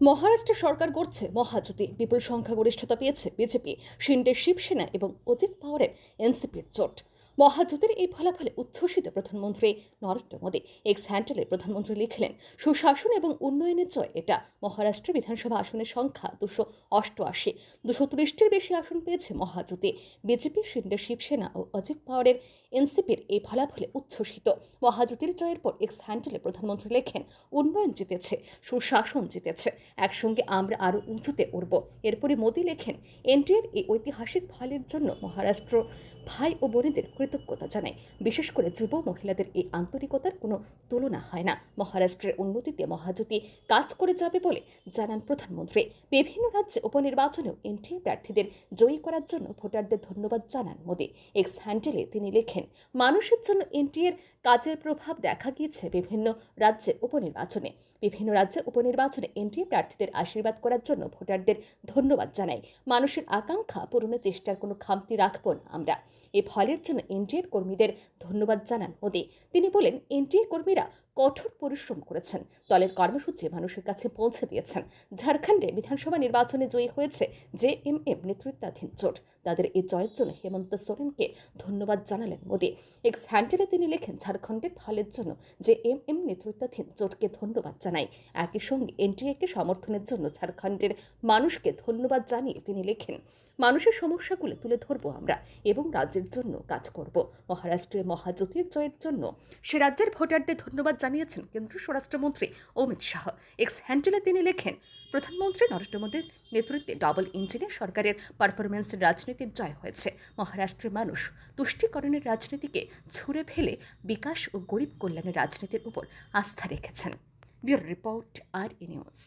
মহারাষ্ট্রে সরকার করছে মহাজ্যোতি। বিপুল সংখ্যাগরিষ্ঠতা পেয়েছে বিজেপি, শিন্ডের শিবসেনা এবং অজিত পাওয়ারের এনসিপির জোট। মহাজ্যোতির এই ফলাফলে উচ্ছ্বসিত প্রধানমন্ত্রী নরেন্দ্র মোদী। এক্স হ্যান্ডেলে প্রধানমন্ত্রী লিখলেন, সুশাসন এবং উন্নয়নের জয়, এটা মহারাষ্ট্র বিধানসভা আসনের সংখ্যা দুশো অষ্টআশি। দুশো ত্রিশটির বেশি আসন পেয়েছে মহাজ্যোতি। বিজেপি শিন্ডের শিবসেনা ও অজিত পাওয়ারের এনসিপির এই ফলাফলে উচ্ছ্বসিত। মহাজ্যোতির জয়ের পর এক্স হ্যান্ডেলে প্রধানমন্ত্রী লেখেন, উন্নয়ন জিতেছে, সুশাসন জিতেছে, একসঙ্গে আমরা আরও উঁচুতে উঠব। এরপরে মোদী লেখেন, এনডিএর এই ঐতিহাসিক ফলের জন্য মহারাষ্ট্র ভাই ও বোনেদের কৃতজ্ঞতা জানাই। বিশেষ করে যুব মহিলাদের এই আন্তরিকতার কোনো তুলনা হয় না। মহারাষ্ট্রের উন্নতিতে মহাজ্যোতি কাজ করে যাবে বলে জানান প্রধানমন্ত্রী। বিভিন্ন রাজ্যে উপনির্বাচনেও এনডিএ প্রার্থীদের জয়ী করার জন্য ভোটারদের ধন্যবাদ জানান মোদী। এক্স হ্যান্ডেলে তিনি লেখেন, মানুষের জন্য এনডিএর কাজের প্রভাব দেখা গিয়েছে বিভিন্ন রাজ্যে উপনির্বাচনে। বিভিন্ন রাজ্যে উপনির্বাচনে এনডিএ প্রার্থীদের আশীর্বাদ করার জন্য ভোটারদের ধন্যবাদ জানাই। মানুষের আকাঙ্ক্ষা পূরণের চেষ্টার কোনো খামতি রাখব না আমরা। এ ফলের জন্য এনডিএর কর্মীদের ধন্যবাদ জানান মোদী। তিনি বলেন এনডিএ কর্মীরা কঠোর পরিশ্রম করেছেন। দলের কর্মসূচি মানুষের কাছে পৌঁছে দিয়েছেন। ঝাড়খণ্ডে বিধানসভা নির্বাচনে জয়ী হয়েছে জে এম এম নেতৃত্বাধীন জোট। তাদের এই জয়ের জন্য হেমন্ত সোরেনকে ধন্যবাদ জানালেন মোদী। এক্স হ্যান্ডেলে তিনি লেখেন, ঝাড়খণ্ডের ফলের জন্য যে এম এম নেতৃত্বাধীন জোটকে ধন্যবাদ জানাই। একই সঙ্গে এনডিএকে সমর্থনের জন্য ঝাড়খণ্ডের মানুষকে ধন্যবাদ জানিয়ে তিনি লেখেন, মানুষের সমস্যাগুলো তুলে ধরবো আমরা এবং রাজ্যের জন্য কাজ করব। মহারাষ্ট্রে মহাজ্যোতির জয়ের জন্য। সে রাজ্যের ভোটারদের ধন্যবাদ জানিয়েছেন কেন্দ্রীয় স্বরাষ্ট্রমন্ত্রী অমিত শাহ। এক্স হ্যান্ডেলে তিনি লেখেন, প্রধানমন্ত্রী নরেন্দ্র মোদীর নেতৃত্বে ডবল ইঞ্জিনে সরকারের পারফরমেন্সের রাজনীতির জয় হয়েছে। মহারাষ্ট্রের মানুষ তুষ্টিকরণের রাজনীতিকে ছুঁড়ে ফেলে বিকাশ ও গরিব কল্যাণের রাজনীতির উপর আস্থা রেখেছেন। Bureau report R E news.